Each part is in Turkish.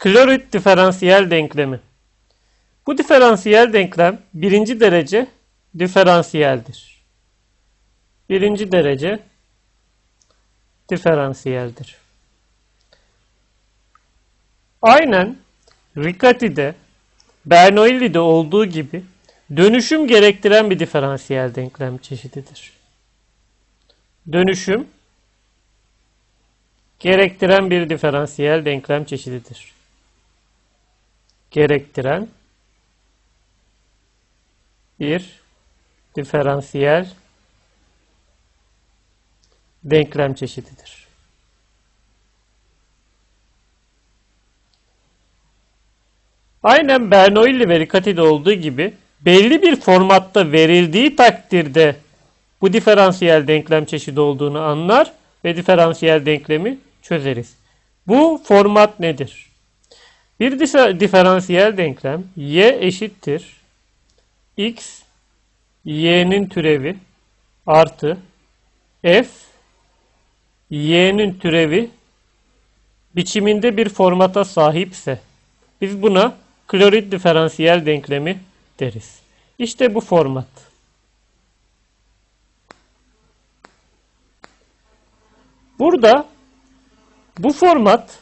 Klorit diferansiyel denklemi. Bu diferansiyel denklem birinci derece diferansiyeldir. Birinci derece diferansiyeldir. Aynen Riccati'de, Bernoulli'de olduğu gibi dönüşüm gerektiren bir diferansiyel denklem çeşididir. Dönüşüm gerektiren bir diferansiyel denklem çeşididir. Gerektiren bir diferansiyel denklem çeşididir. Aynen Bernoulli ve Riccati'de olduğu gibi belli bir formatta verildiği takdirde bu diferansiyel denklem çeşidi olduğunu anlar ve diferansiyel denklemi çözeriz. Bu format nedir? Bir diferansiyel denklem y eşittir x y'nin türevi artı f y'nin türevi biçiminde bir formata sahipse biz buna klorit diferansiyel denklemi deriz. İşte bu format. Burada bu format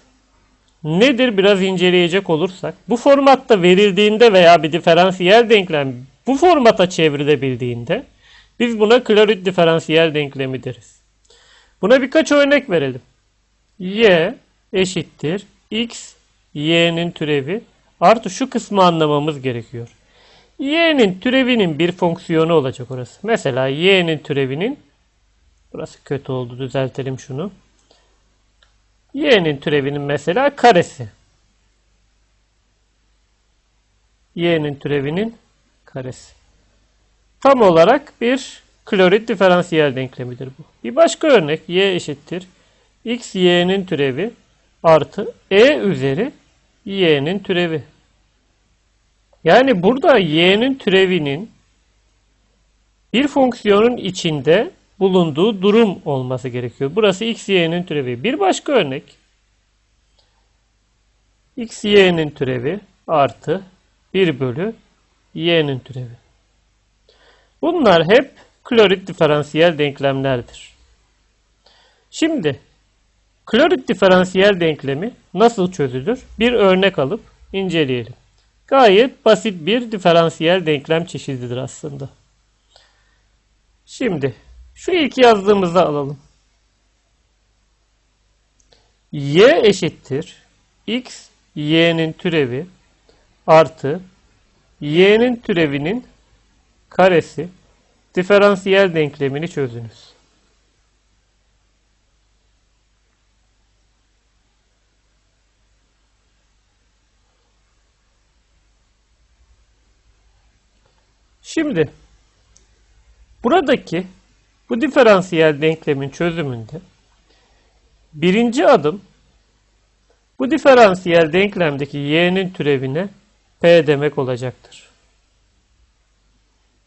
nedir biraz inceleyecek olursak bu formatta verildiğinde veya bir diferansiyel denklem bu formata çevrilebildiğinde biz buna klorit diferansiyel denklemi deriz. Buna birkaç örnek verelim. y eşittir x y'nin türevi artı şu kısmı anlamamız gerekiyor. y'nin türevinin bir fonksiyonu olacak orası. Mesela y'nin türevinin burası kötü oldu düzeltelim şunu. Y'nin türevinin mesela karesi. y'nin türevinin karesi. Tam olarak bir klorit diferansiyel denklemidir bu. Bir başka örnek y eşittir. x y'nin türevi artı e üzeri y'nin türevi. Yani burada y'nin türevinin bir fonksiyonun içinde bulunduğu durum olması gerekiyor. Burası x y'nin türevi. Bir başka örnek x y'nin türevi artı 1 bölü y'nin türevi. Bunlar hep klorit diferansiyel denklemlerdir. Şimdi klorit diferansiyel denklemi nasıl çözülür? Bir örnek alıp inceleyelim. Gayet basit bir diferansiyel denklem çeşididir aslında. Şimdi şu ilk yazdığımızı alalım. y eşittir x y'nin türevi artı y'nin türevinin karesi diferansiyel denklemini çözünüz. Şimdi buradaki bu diferansiyel denklemin çözümünde birinci adım bu diferansiyel denklemdeki y'nin türevine p demek olacaktır.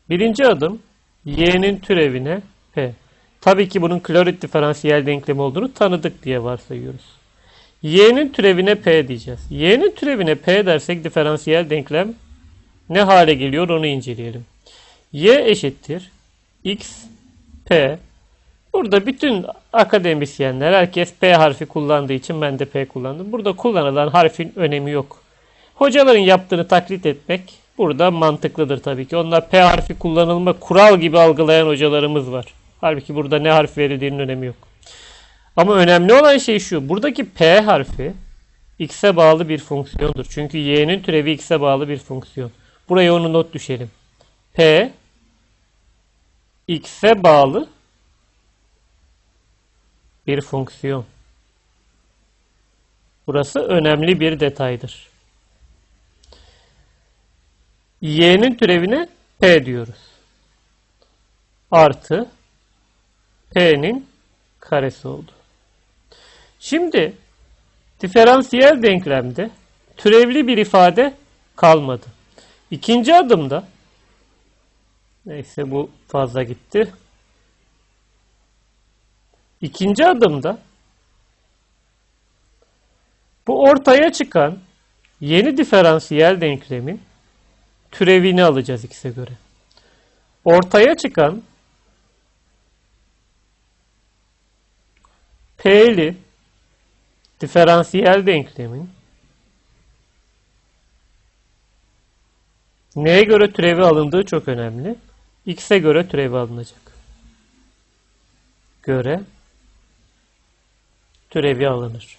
Birinci adım y'nin türevine p. Tabii ki bunun klorit diferansiyel denklemi olduğunu tanıdık diye varsayıyoruz. y'nin türevine p diyeceğiz. y'nin türevine p dersek diferansiyel denklem ne hale geliyor onu inceleyelim. y eşittir x p. Burada bütün akademisyenler herkes p harfi kullandığı için ben de p kullandım. Burada kullanılan harfin önemi yok. Hocaların yaptığını taklit etmek burada mantıklıdır tabii ki. Onlar P harfi kullanılma kural gibi algılayan hocalarımız var. Halbuki burada ne harf verildiğinin önemi yok. Ama önemli olan şey şu. Buradaki P harfi x'e bağlı bir fonksiyondur. Çünkü y'nin türevi x'e bağlı bir fonksiyon. Buraya onu not düşelim. P x'e bağlı bir fonksiyon. Burası önemli bir detaydır y'nin türevine p diyoruz. Artı p'nin karesi oldu. Şimdi diferansiyel denklemde türevli bir ifade kalmadı. İkinci adımda neyse bu fazla gitti. İkinci adımda bu ortaya çıkan Yeni diferansiyel denklemin türevini alacağız x'e göre. Ortaya çıkan P'li diferansiyel denklemin neye göre türevi alındığı çok önemli. X'e göre türevi alınacak. Göre türevi alınır.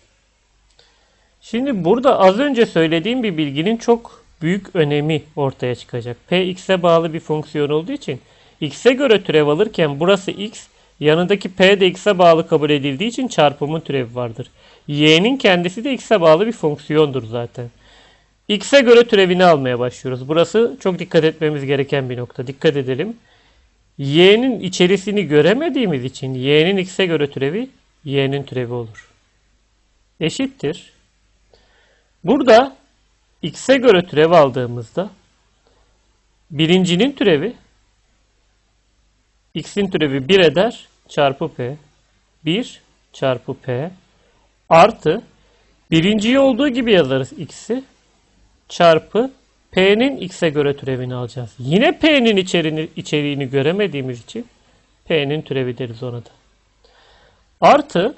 Şimdi burada az önce söylediğim bir bilginin çok büyük önemi ortaya çıkacak. P x'e bağlı bir fonksiyon olduğu için x'e göre türev alırken burası x, yanındaki p de x'e bağlı kabul edildiği için çarpımın türevi vardır. y'nin kendisi de x'e bağlı bir fonksiyondur zaten. X'e göre türevini almaya başlıyoruz. Burası çok dikkat etmemiz gereken bir nokta. Dikkat edelim. y'nin içerisini göremediğimiz için y'nin x'e göre türevi y'nin türevi olur. Eşittir. Burada x'e göre türev aldığımızda birincinin türevi x'in türevi 1 eder çarpı p 1 çarpı p artı birinciyi olduğu gibi yazarız x'i çarpı p'nin x'e göre türevini alacağız. Yine p'nin içeriğini, içeriğini göremediğimiz için p'nin türevi deriz ona da. Artı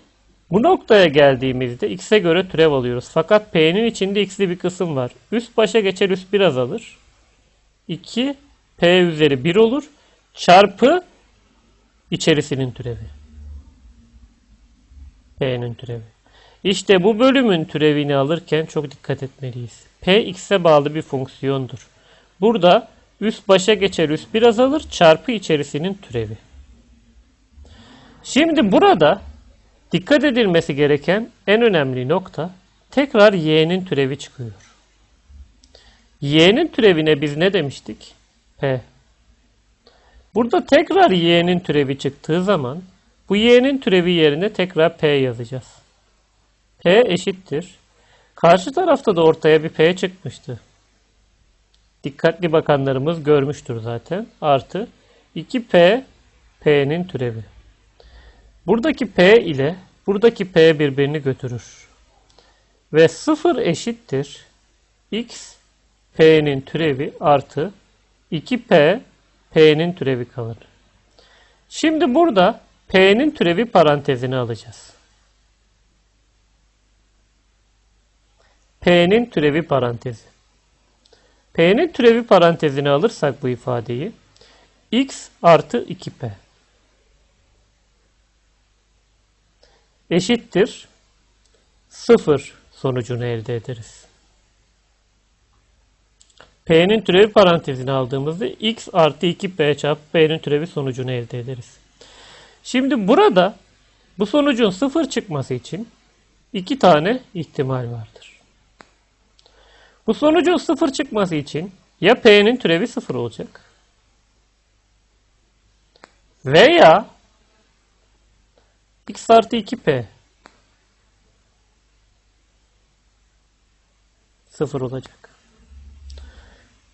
bu noktaya geldiğimizde x'e göre türev alıyoruz. Fakat p'nin içinde x'li bir kısım var. Üst başa geçer üst bir azalır. 2 p üzeri 1 olur. Çarpı içerisinin türevi. p'nin türevi. İşte bu bölümün türevini alırken çok dikkat etmeliyiz. P x'e bağlı bir fonksiyondur. Burada üst başa geçer üst bir azalır çarpı içerisinin türevi. Şimdi burada Dikkat edilmesi gereken en önemli nokta tekrar y'nin türevi çıkıyor. y'nin türevine biz ne demiştik? p. Burada tekrar y'nin türevi çıktığı zaman bu y'nin türevi yerine tekrar p yazacağız. p eşittir. Karşı tarafta da ortaya bir p çıkmıştı. Dikkatli bakanlarımız görmüştür zaten. Artı 2p p'nin türevi. Buradaki P ile buradaki P birbirini götürür. Ve 0 eşittir x P'nin türevi artı 2P P'nin türevi kalır. Şimdi burada P'nin türevi parantezini alacağız. P'nin türevi parantezi. P'nin türevi parantezini alırsak bu ifadeyi x artı 2P. eşittir 0 sonucunu elde ederiz. P'nin türevi parantezini aldığımızda x artı 2p çarpı p'nin türevi sonucunu elde ederiz. Şimdi burada bu sonucun 0 çıkması için iki tane ihtimal vardır. Bu sonucun 0 çıkması için ya p'nin türevi 0 olacak veya x artı 2p 0 olacak.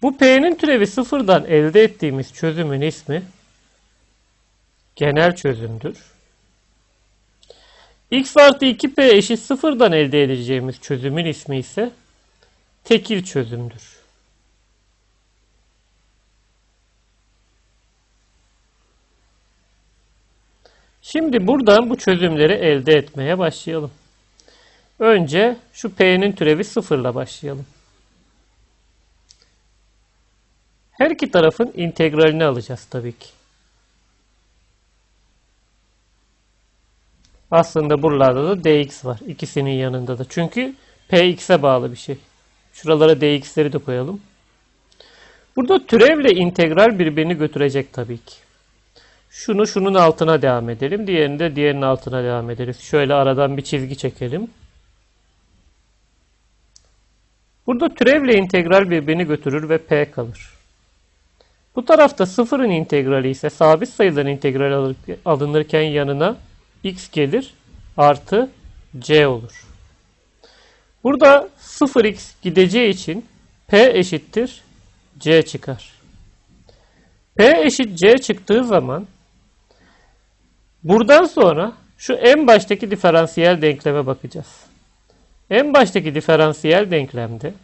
Bu p'nin türevi sıfırdan elde ettiğimiz çözümün ismi genel çözümdür. x artı 2p eşit sıfırdan elde edeceğimiz çözümün ismi ise tekil çözümdür. Şimdi buradan bu çözümleri elde etmeye başlayalım. Önce şu p'nin türevi sıfırla başlayalım. Her iki tarafın integralini alacağız tabii ki. Aslında buralarda da dx var. İkisinin yanında da. Çünkü px'e bağlı bir şey. Şuralara dx'leri de koyalım. Burada türevle integral birbirini götürecek tabii ki. Şunu şunun altına devam edelim. Diğerini de diğerinin altına devam ederiz. Şöyle aradan bir çizgi çekelim. Burada türevle integral birbirini götürür ve p kalır. Bu tarafta sıfırın integrali ise sabit sayıların integral alınırken yanına x gelir artı c olur. Burada 0x gideceği için p eşittir c çıkar. p eşit c çıktığı zaman Buradan sonra şu en baştaki diferansiyel denkleme bakacağız. En baştaki diferansiyel denklemde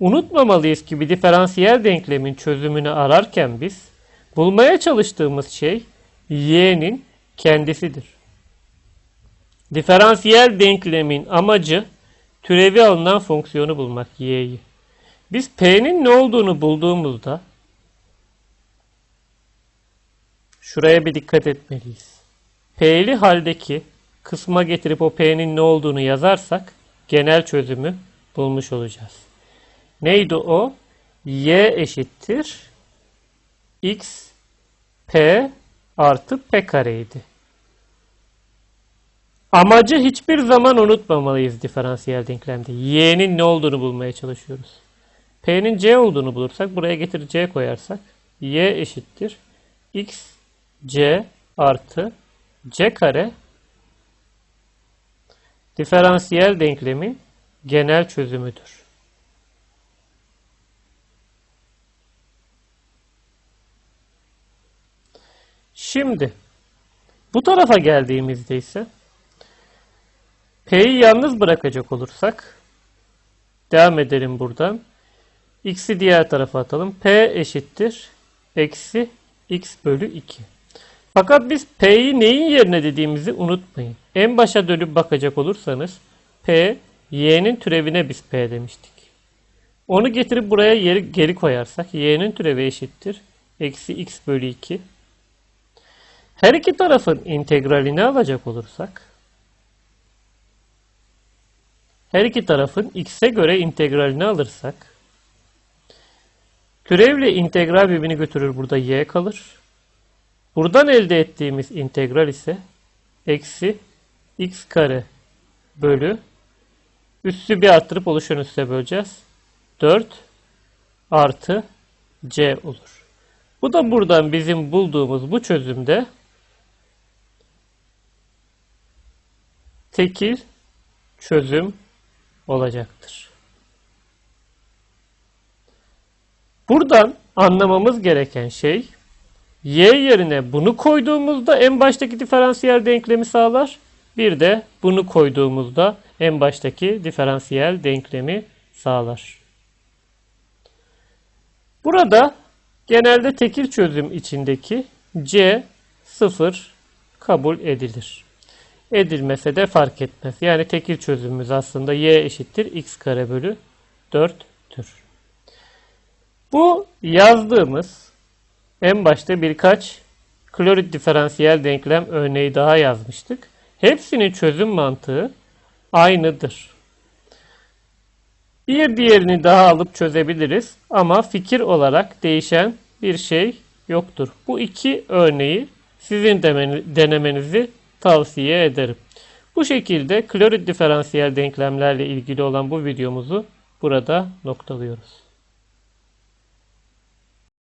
unutmamalıyız ki bir diferansiyel denklemin çözümünü ararken biz bulmaya çalıştığımız şey y'nin kendisidir. Diferansiyel denklemin amacı türevi alınan fonksiyonu bulmak y'yi. Biz p'nin ne olduğunu bulduğumuzda şuraya bir dikkat etmeliyiz. P'li haldeki kısma getirip o p'nin ne olduğunu yazarsak genel çözümü bulmuş olacağız. Neydi o? y eşittir x p artı p kareydi. Amacı hiçbir zaman unutmamalıyız diferansiyel denklemde. Y'nin ne olduğunu bulmaya çalışıyoruz. P'nin C olduğunu bulursak buraya getir C koyarsak Y eşittir. X C artı C kare diferansiyel denklemin genel çözümüdür. Şimdi bu tarafa geldiğimizde ise P'yi yalnız bırakacak olursak devam edelim buradan. X'i diğer tarafa atalım. P eşittir. Eksi X bölü 2. Fakat biz P'yi neyin yerine dediğimizi unutmayın. En başa dönüp bakacak olursanız P, Y'nin türevine biz P demiştik. Onu getirip buraya yeri, geri koyarsak Y'nin türevi eşittir. Eksi X bölü 2. Her iki tarafın integralini alacak olursak her iki tarafın x'e göre integralini alırsak türevle integral birbirini götürür. Burada y kalır. Buradan elde ettiğimiz integral ise eksi x kare bölü üssü bir arttırıp oluşan üsse böleceğiz. 4 artı c olur. Bu da buradan bizim bulduğumuz bu çözümde tekil çözüm olacaktır. Buradan anlamamız gereken şey y yerine bunu koyduğumuzda en baştaki diferansiyel denklemi sağlar. Bir de bunu koyduğumuzda en baştaki diferansiyel denklemi sağlar. Burada genelde tekil çözüm içindeki c sıfır kabul edilir edilmese de fark etmez. Yani tekil çözümümüz aslında y eşittir x kare bölü 4'tür. Bu yazdığımız en başta birkaç klorit diferansiyel denklem örneği daha yazmıştık. Hepsinin çözüm mantığı aynıdır. Bir diğerini daha alıp çözebiliriz ama fikir olarak değişen bir şey yoktur. Bu iki örneği sizin denemenizi tavsiye ederim. Bu şekilde klorit diferansiyel denklemlerle ilgili olan bu videomuzu burada noktalıyoruz.